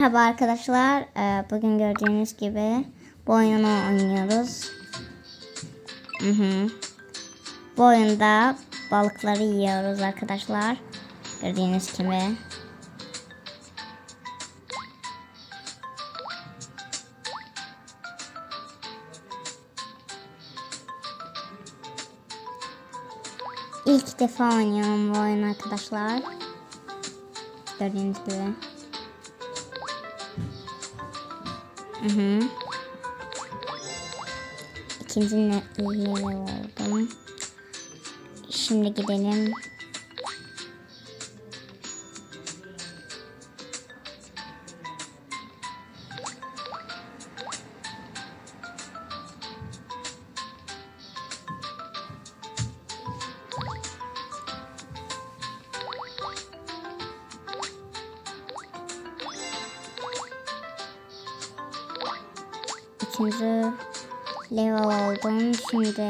Merhaba arkadaşlar. Ee, Bugün gördüğünüz gibi bu oyunu oynuyoruz. Hı hı. Bu oyunda balıkları yiyoruz arkadaşlar. Gördüğünüz gibi. İlk defa oynuyorum bu oyunu arkadaşlar. Gördüğünüz gibi. Hı hı. İkinci level oldum. Şimdi gidelim. Üçüncü level oldum. Şimdi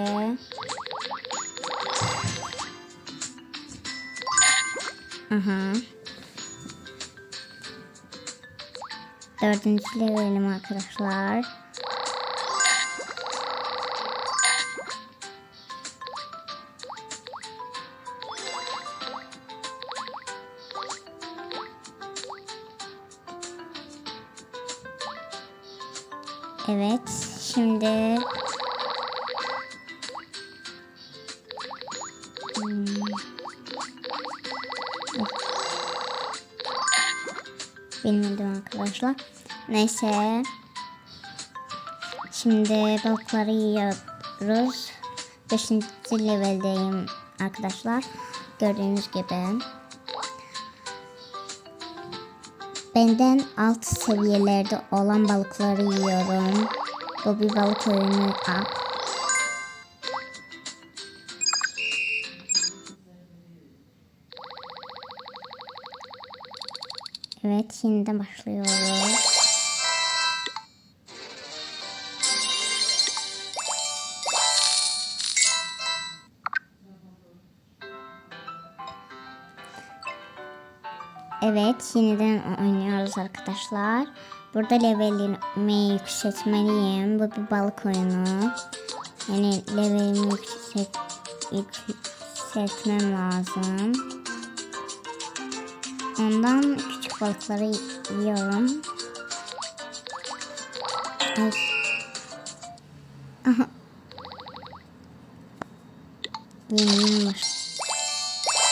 Aha. Dördüncü levelim arkadaşlar. Evet, şimdi Hmm. Bilmedim arkadaşlar. Neyse. Şimdi balıkları yiyoruz. Beşinci leveldeyim arkadaşlar. Gördüğünüz gibi. Benden alt seviyelerde olan balıkları yiyorum. Bu bir balık oyunu. Aa, Evet, yeniden başlıyoruz. Evet, yeniden oynuyoruz arkadaşlar. Burada levelimi yükseltmeliyim. Bu bir balık oyunu. Yani levelimi yükselt yükseltmem lazım. Ondan küçük balıkları yiyorum. Ay. Aha. Yeniden baş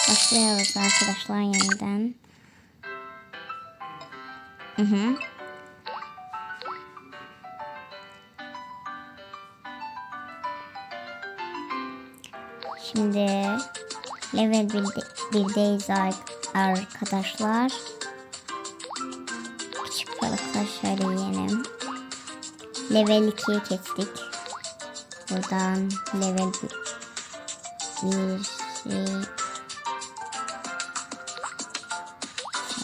başlıyoruz arkadaşlar yeniden. Hı. Şimdi level 1'deyiz arkadaşlar. Küçük balıklar şöyle yiyelim. Level 2'ye geçtik. Buradan level 1 şey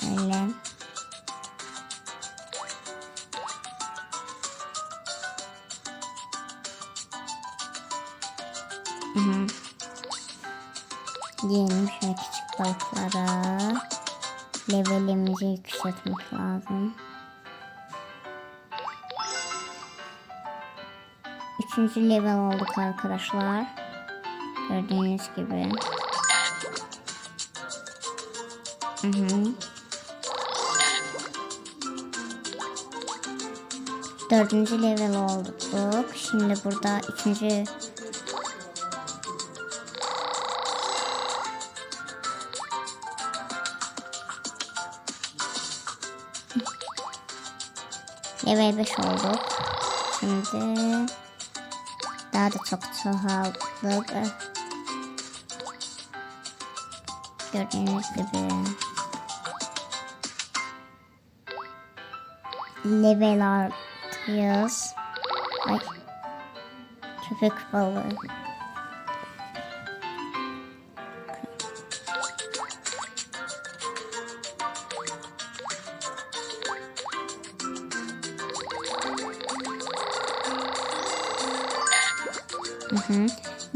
şöyle Hı hı. Diyelim şöyle küçük balıklara levelimizi yükseltmek lazım. Üçüncü level olduk arkadaşlar. Gördüğünüz gibi. Hı hı. Dördüncü level olduk. Şimdi burada üçüncü Level 5 olduk. Şimdi daha da çok çoğaldık. Gördüğünüz gibi. Level artıyoruz. Ay. Köpek balığı. Hı hı.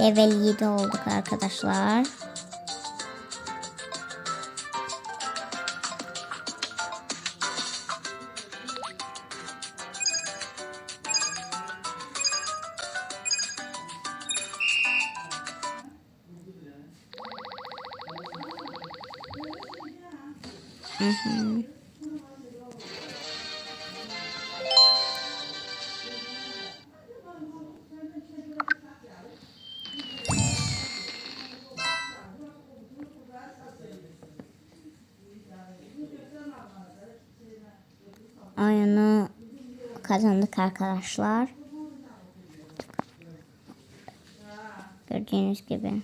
Level 7 olduk arkadaşlar. Mm-hmm. Oyunu kazandık arkadaşlar. Gördüğünüz gibi.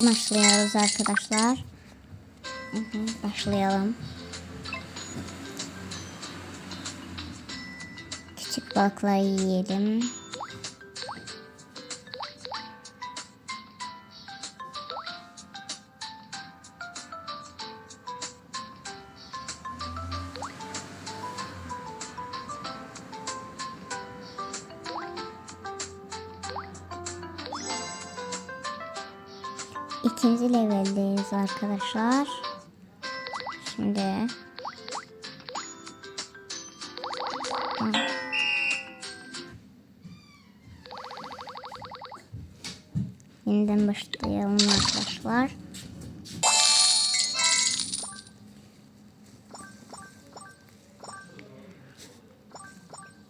Başlıyoruz arkadaşlar. Başlayalım. Küçük balıkları yiyelim. İkinci leveldeyiz arkadaşlar. Şimdi Aa. Yeniden başlayalım arkadaşlar.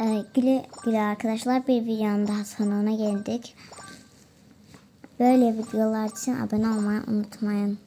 Ee, güle güle arkadaşlar bir videonun daha sonuna geldik. Böyle videolar için abone olmayı unutmayın.